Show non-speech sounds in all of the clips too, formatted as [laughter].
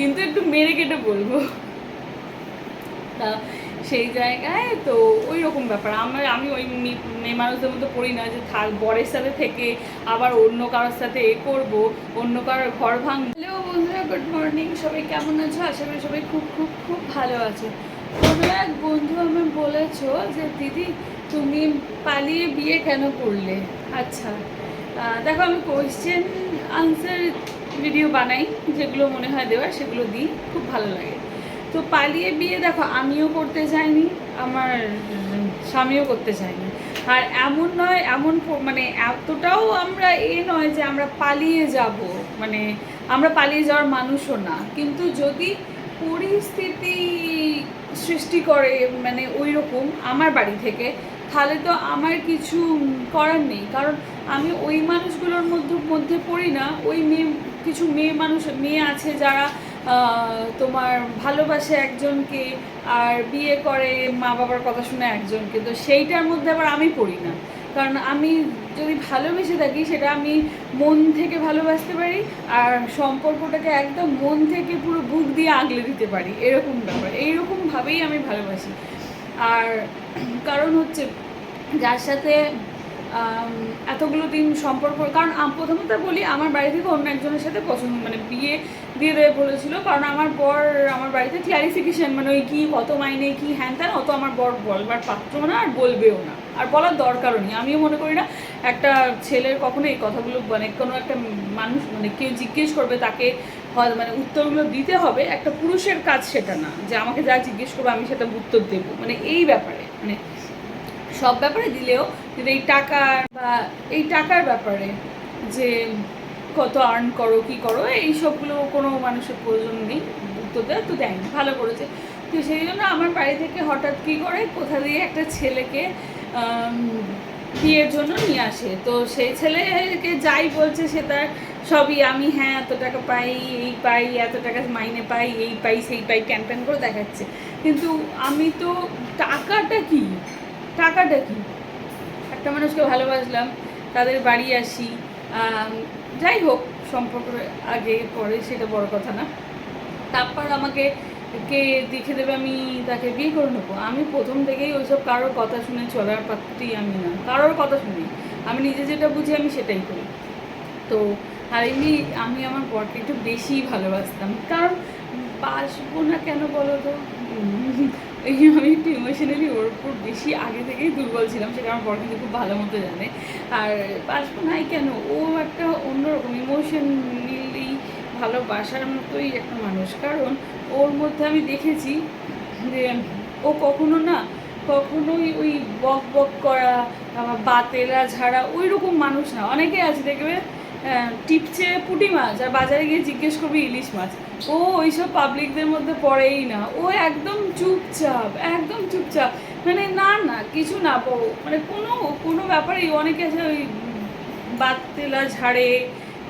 কিন্তু একটু মেরে কেটে বলব। তা সেই জায়গায় তো ওই রকম ব্যাপার। আমার, আমি ওই মেয়ে মানুষদের মধ্যে পড়ি না যে থাক, বরের সাথে থেকে আবার অন্য কারোর সাথে এ করব, অন্য কারোর ঘর ভাঙ। হ্যালো বন্ধুরা গুড মর্নিং সবাই কেমন আছো? আশা করি সবাই খুব খুব খুব ভালো আছে। কোনো এক বন্ধু আমি বলেছ যে, দিদি, তুমি পালিয়ে বিয়ে কেন করলে? আচ্ছা। দেখো আমি কোয়েশ্চেন আনসার ভিডিও বানাই, যেগুলো মনে হয় দেওয়ার সেগুলো দিই, খুব ভালো লাগে। তো পালিয়ে বিয়ে, দেখো, আমিও করতে চাইনি, আমার স্বামীও করতে চাইনি। আর এমন নয়, এমন মানে এতটাও আমরা এ নয় যে আমরা পালিয়ে যাব। মানে আমরা পালিয়ে যাওয়ার মানুষও না। কিন্তু যদি পরিস্থিতি সৃষ্টি করে মানে ওই রকম আমার বাড়ি থেকে, তাহলে তো আমার কিছু করার নেই। কারণ আমি ওই মানুষগুলোর মধ্যে মধ্যে পড়ি না, ওই মেয়ে কিছু মেয়ে মানুষ, মেয়ে আছে যারা তোমার ভালোবাসে একজনকে আর বিয়ে করে মা বাবার কথা শুনে একজনকে। তো সেইটার মধ্যে আবার আমি পড়ি না। কারণ আমি যদি ভালোবেসে থাকি সেটা আমি মন থেকে ভালোবাসতে পারি আর সম্পর্কটাকে একদম মন থেকে পুরো বুক দিয়ে আগলে দিতে পারি। এরকম ব্যাপার। এইরকমভাবেই আমি ভালোবাসি। আর কারণ হচ্ছে যার সাথে এতগুলো দিন সম্পর্ক কারণ প্রথমত বলি, আমার বাড়ি থেকে অন্য একজনের সাথে পছন্দ মানে বিয়ে দিয়ে দেবে বলেছিল। কারণ আমার বর আমার বাড়িতে ক্লারিফিকেশন মানে ওই কী, কত মাইনে, কি হ্যান ত্যান, অত আমার বর বলবার পাত্র না আর বলবেও না। আর বলার দরকারও নেই। আমিও মনে করি না, একটা ছেলের কখনো এই কথাগুলো মানে কোনো একটা মানুষ মানে কেউ জিজ্ঞেস করবে তাকে, হয় মানে উত্তরগুলো দিতে হবে। একটা পুরুষের কাজ সেটা না। যে আমাকে যা জিজ্ঞেস করবে, আমি সেটা উত্তর দেবো। মানে এই ব্যাপারে। মানে সব ব্যাপারে দিলেও কিন্তু এই টাকার বা এই টাকার ব্যাপারে যে কত আর্ন করো, কি করো, এই সবগুলো কোনো মানুষের প্রয়োজন নেই উত্তর দেয় তো দেয়নি ভালো করেছে। তো সেই জন্য আমার বাড়ি থেকে হঠাৎ কি করে কোথা দিয়ে একটা ছেলেকে বিয়ের জন্য নিয়ে আসে। তো সেই ছেলেকে যাই বলছে, সে তার সবই, আমি হ্যাঁ এত টাকা পাই, এই পাই, এত টাকা মাইনে পাই, এই পাই, সেই পাই ক্যাম্পেন করে দেখাচ্ছে। কিন্তু আমি তো টাকাটা কি? টাকাটা কি? একটা মানুষকে ভালোবাসলাম, তাদের বাড়ি আসি যাই হোক, সম্পর্ক আগে, পরে সেটা বড় কথা না। তারপর আমাকে কে দেখে দেবে আমি তাকে বিয়ে করে নেব? আমি প্রথম থেকেই ওইসব কারোর কথা শুনে চলার পাত্রী আমি না। কারোর কথা শুনি। আমি নিজে যেটা বুঝি আমি সেটাই করি। তো আর এমনি আমি আমার বরকে একটু বেশি ভালোবাসতাম। কারণ বাসবো না কেন বলো তো? এই আমি একটু ইমোশনালি ওর উপর বেশি আগে থেকেই দুর্বল ছিলাম, সেটা আমার বর কিন্তু খুব ভালো মতো জানে। আর বাসবো নাই কেন? ও একটা অন্যরকম ইমোশনালি ভালোবাসার মতোই একটা মানুষ। কারণ ওর মধ্যে আমি দেখেছি যে ও কখনো না, কখনোই ওই বক বক করা বাতেলা ঝাড়া ওই রকম মানুষ না। অনেকে আছে, দেখবে টিপছে পুঁটি মাছ আর বাজারে গিয়ে জিজ্ঞেস করবে ইলিশ মাছ। ও ওইসব পাবলিকদের মধ্যে পড়েই না। ও একদম চুপচাপ একদম চুপচাপ। মানে না না, কিছু না মানে কোনো কোনো ব্যাপারেই অনেকে আছে ওই বাতেলা ঝাড়ে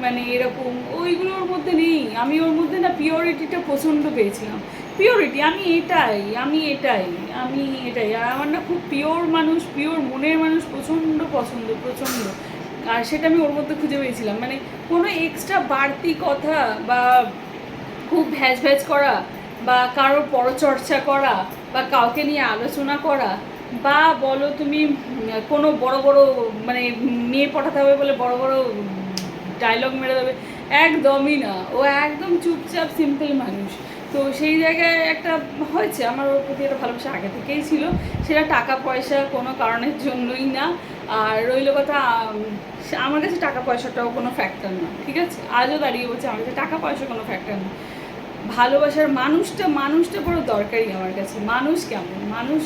মানে এরকম, ওইগুলোর মধ্যে নেই। আমি ওর মধ্যে না পিওরিটিটা প্রচণ্ড পেয়েছিলাম। পিওরিটি আমি এটাই আমি এটাই আমি এটাই। আর আমার না খুব পিওর মানুষ পিওর মনের মানুষ প্রচণ্ড পছন্দ, প্রচণ্ড। আর সেটা আমি ওর মধ্যে খুঁজে পেয়েছিলাম। মানে কোনো এক্সট্রা বাড়তি কথা বা খুব ভ্যাজ ভ্যাজ করা বা কারোর পরচর্চা করা বা কাউকে নিয়ে আলোচনা করা বা বলো তুমি কোনো বড় বড় মানে মেয়ে পটাতে হবে বলে বড় বড় ডায়লগ মেরে দেবে, একদমই না। ও একদম চুপচাপ সিম্পল মানুষ। তো সেই জায়গায় একটা হয়েছে, আমার ওর প্রতি একটা ভালোবাসা আগে থেকেই ছিল। সেটা টাকা পয়সা কোনো কারণের জন্যই না। আর রইল কথা আমার কাছে টাকা পয়সাটাও কোনো ফ্যাক্টর না, ঠিক আছে? আজও দাঁড়িয়ে বলছে, আমার কাছে টাকা পয়সা কোনো ফ্যাক্টর না। ভালোবাসার মানুষটা মানুষটা বড় দরকারি আমার কাছে। মানুষ কেমন? মানুষ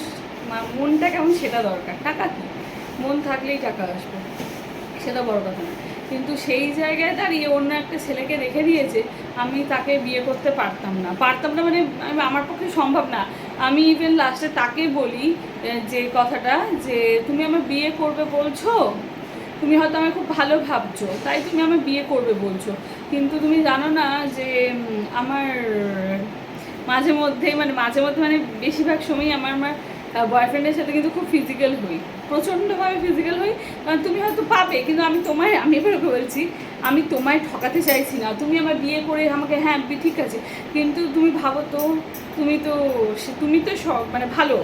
মনটা কেমন সেটা দরকার। টাকা কি? মন থাকলেই টাকা আসবে, সেটা বড় কথা না। কিন্তু সেই জায়গায় দাঁড়িয়ে অন্য একটা ছেলেকে রেখে দিয়েছে, আমি তাকে বিয়ে করতে পারতাম না। পারতাম না মানে আমি- আমার পক্ষে সম্ভব না। আমি ইভেন লাস্টে তাকে বলি যে কথাটা, যে তুমি আমার বিয়ে করবে বলছো? তুমি হয়তো আমায় খুব ভালো ভাবছ, তাই তুমি আমার বিয়ে করবে বলছো। কিন্তু তুমি জানো না যে আমার মাঝে মধ্যে মানে মাঝে মধ্যে মানে বেশিরভাগ সময়ই আমার আমার বয়ফ্রেন্ডের সাথে কিন্তু খুব ফিজিক্যাল হই। প্রচণ্ডভাবে ফিজিক্যাল হই। তুমি হয়তো পাবে, কিন্তু আমি তোমায়, আমি এবার বলছি আমি তোমায় ঠকাতে চাইছি না। তুমি আমার বিয়ে করে আমাকে হ্যাঁ ঠিক আছে। কিন্তু তুমি ভাবো তো, তুমি তো তুমি তো সব মানে ভালো।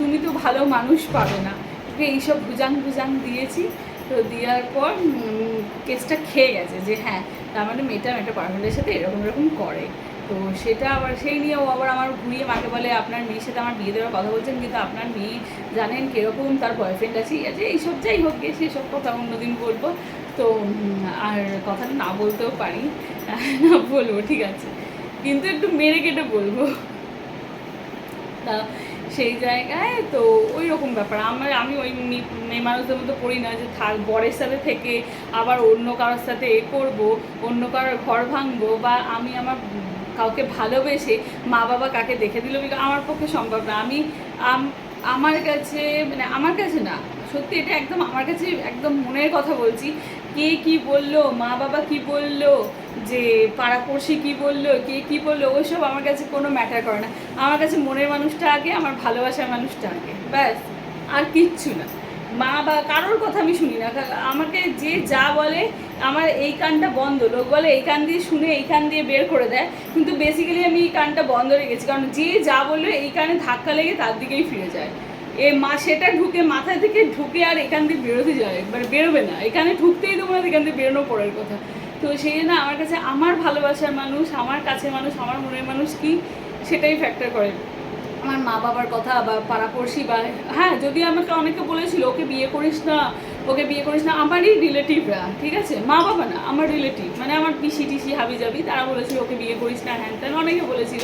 তুমি তো ভালো মানুষ পাবে না। তোকে এইসব ভুজাং ভুজাং দিয়েছি। তো দেওয়ার পর কেসটা খেয়ে গেছে যে হ্যাঁ তার মানে মেয়েটা মেয়েটা পার্সেন্টের সাথে এরকম এরকম করে। তো সেটা আবার সেই নিয়েও আবার আমার ঘুরিয়ে মাকে বলে, আপনার মেয়ের সাথে আমার বিয়ে দেওয়ার কথা বলছেন, কিন্তু আপনার মেয়ে জানেন কীরকম তার বয়ফ্রেন্ড আছে? আছে এইসব যাই হোক গিয়ে সেসব কথা অন্যদিন বলব। তো আর কথাটা না বলতেও পারি। না [laughs] বলব, ঠিক আছে। কিন্তু একটু মেরে কেটে বলব। তা সেই জায়গায়, তো ওই রকম ব্যাপার। আমার, আমি ওই মেয়ে মানুষদের মতো করি না যে থাক, বরের সাথে থেকে আবার অন্য কারোর সাথে এ করব, অন্য কারোর ঘর ভাঙবো বা আমি আমার কাউকে ভালোবেসে মা বাবা কাকে দেখে দিল আমার পক্ষে সম্ভব না। আমি, আমার কাছে মানে আমার কাছে না, সত্যি এটা একদম আমার কাছে একদম মনের কথা বলছি কে কি বলল, মা বাবা কি বলল, যে পাড়াপড়শি কি বলল, কে কি বলল, ওইসব আমার কাছে কোনো ম্যাটার করে না। আমার কাছে মনের মানুষটা আগে, আমার ভালোবাসার মানুষটা আগে, ব্যাস, আর কিচ্ছু না। মা বা কারোর কথা আমি শুনি না আমাকে যে যা বলে, আমার এই কানটা বন্ধ, লোক বলে এই কান দিয়ে শুনে এই কান দিয়ে বের করে দেয়, কিন্তু বেসিক্যালি আমি এই কানটা বন্ধ রেখেছি, কারণ যে যা বলল, এই কানে ধাক্কা লেগে তার দিকেই ফিরে যায়। এ মা সেটা ঢুকে মাথা থেকে ঢুকে আর এখান দিয়ে বেরোতে যায়। মানে বেরোবে না। এখানে ঢুকতেই না এখান থেকে বেরোনো পড়ার কথা। তো সেই জন্য আমার কাছে আমার ভালোবাসার মানুষ, আমার কাছে মানুষ, আমার মনের মানুষ কি? সেটাই ফ্যাক্টর করে। আমার মা বাবার কথা বা পাড়াপড়শি বা হ্যাঁ যদি আমাকে অনেকে বলেছিল, ওকে বিয়ে করিস না, ওকে বিয়ে করিস না, আমারই রিলেটিভরা ঠিক আছে? মা বাবা না, আমার রিলেটিভ মানে আমার পিসি টিসি হাবি যাবি তারা বলেছিল, ওকে বিয়ে করিস না হ্যান ত্যান অনেকে বলেছিল।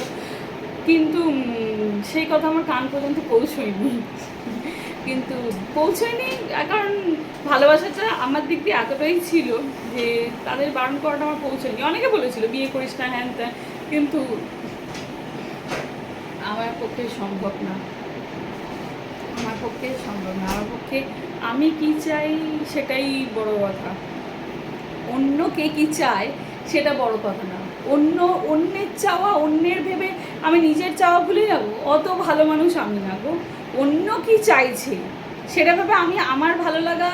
কিন্তু সেই কথা আমার কান পর্যন্ত পৌঁছয়নি। কিন্তু পৌঁছয়নি, কারণ ভালোবাসাটা আমার দিক দিয়ে এতটাই ছিল যে তাদের বারণ করাটা আমার পৌঁছয়নি। অনেকে বলেছিল, বিয়ে করিস না, হ্যান ত্যান। কিন্তু আমার পক্ষে সম্ভব না। আমার পক্ষে সম্ভব না। আমার পক্ষে আমি কি চাই সেটাই বড় কথা। অন্য কে কি চায় সেটা বড় কথা না। অন্য অন্যের চাওয়া, অন্যের ভেবে আমি নিজের চাওয়া ভুলে যাব, অত ভালো মানুষ আমি না গো। অন্য কি চাইছে? সেটা ভেবে আমি আমার ভালো লাগা,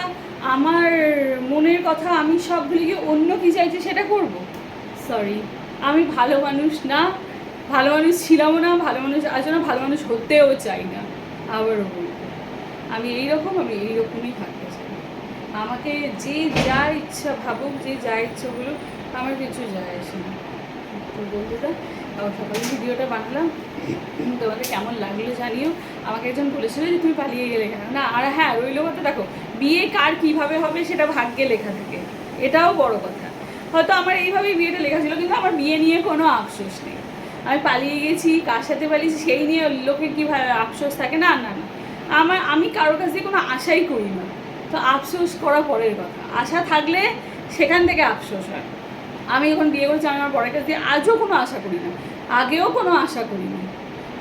আমার মনের কথা আমি সব ভুলে গিয়ে অন্য কি চাইছে সেটা করব? সরি আমি ভালো মানুষ না, ভালো মানুষ ছিলামও না, ভালো মানুষ আজও না, ভালো মানুষ হতেও চাই না। আবারও বলব, আমি এইরকম, আমি এইরকমই থাকতে চাই। আমাকে যে যা ইচ্ছা ভাবুক, যে যা ইচ্ছা বলুক, আমার কিছু যায় আসে না। তো সকালে ভিডিওটা বানালাম। তোমাদের কেমন লাগল জানিও। আমাকে একজন বলেছিল যে তুমি পালিয়ে গেলে কেন? না, আর হ্যাঁ রইল কথা দেখো, বিয়ে কার কীভাবে হবে সেটা ভাগ্যে লেখা থাকে। এটাও বড় কথা। হয়তো আমার এইভাবেই বিয়েটা লেখা ছিল, কিন্তু আমার বিয়ে নিয়ে কোনো আফসোস নেই। আমি পালিয়ে গেছি, কার সাথে পালিয়েছি সেই নিয়ে লোকের কীভাবে আফসোস থাকে? না না না। আমার, আমি কারোর কাছ কাছে কোনো আশাই করি না। তো আফসোস করা পরের কথা। আশা থাকলে সেখান থেকে আফসোস হয়। আমি যখন বিয়ে করেছি, আমি আমার বরের কাছ দিয়ে আজও কোনো আশা করি না। আগেও কোনো আশা করি না।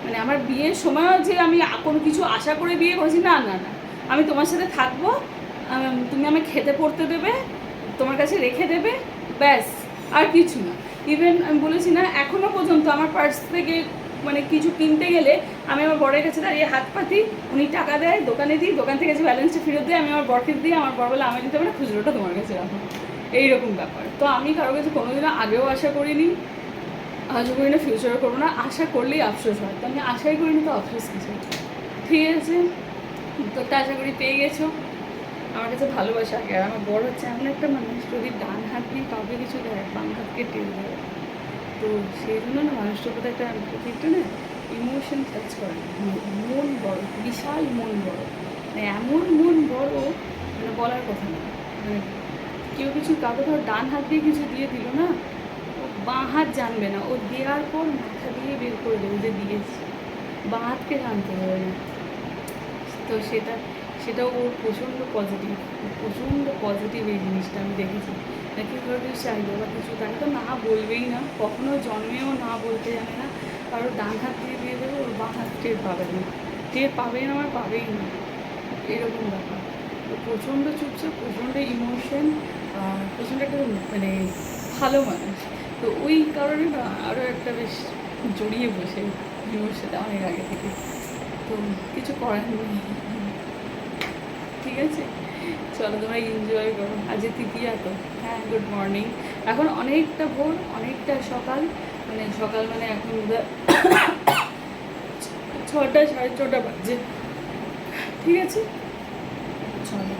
মানে আমার বিয়ের সময়ও যে আমি কোনো কিছু আশা করে বিয়ে করেছি, না না না। আমি তোমার সাথে থাকব তুমি আমাকে খেতে পড়তে দেবে, তোমার কাছে রেখে দেবে, ব্যাস, আর কিছু না। ইভেন আমি বলেছি না এখনও পর্যন্ত আমার পার্স থেকে মানে কিছু কিনতে গেলে আমি আমার বরের কাছে দাঁড়িয়ে হাত পাতি, উনি টাকা দেয়, দোকানে দিই, দোকান থেকে যে ব্যালেন্সটা ফেরত দেয়, আমি আমার বরকে দিই আমার বর বলে আমি দিতে পারে খুচরোটা তোমার কাছে রাখো। এইরকম ব্যাপার। তো আমি কারোর কাছে কোনোদিনও আগেও আশা করিনি আশা করি না ফিউচারও করব না। আশা করলেই আফসোস হয়। তো আমি আশাই করিনি তো আফসোস কিছু ঠিক আছে? উত্তরটা আশা করি পেয়ে গেছো। আমার কাছে ভালোবাসা। আগে আর আমার বড় হচ্ছে এমন একটা মানুষ, যদি ডান হাত দিয়ে কাউকে কিছু দেয় বাম হাতকে টেনে দেয়, তো সেই জন্য না মানুষটার প্রতি একটা প্রতি একটা না ইমোশন টাচ করে মন বড়, বিশাল মন বড়। মানে এমন মন বড় মানে বলার কথা না। মানে কেউ কিছু কাউকে ধর ডান হাত দিয়ে কিছু দিয়ে দিল না, ও বাঁ হাত জানবে না। ও দেওয়ার পর মাথা দিয়ে বের করে দেবে যে দিয়েছি। বাঁ হাতকে জানতে হবে না। তো সেটা সেটা ওর প্রচণ্ড পজিটিভ প্রচণ্ড পজিটিভ এই জিনিসটা আমি দেখেছি। নাকি ধরো কিছু চাইলো বা কিছু তাকে তো না বলবেই না। কখনো জন্মেও না বলতে জানে না। কারও ডান হাত দিয়ে দিয়ে দেবে, ওর বাঁ হাত টের পাবে না। টের পাবেই না আমার পাবেই না। এরকম ব্যাপার। প্রচণ্ড চুপচাপ, প্রচণ্ড ইমোশন প্রচণ্ড একটা মানে ভালো মানুষ। তো ওই কারণে না আরও একটা বেশ জড়িয়ে বসে ওর সাথে অনেক আগে থেকে। তো কিছু করার নেই। ঠিক আছে? চলো তোমরা এনজয় করো। আজকে তৃতীয়া তো হ্যাঁ। গুড মর্নিং এখন অনেকটা ভোর অনেকটা সকাল। মানে সকাল মানে এখন ছটা সাড়ে ছটা বাজে। ঠিক আছে? চলো।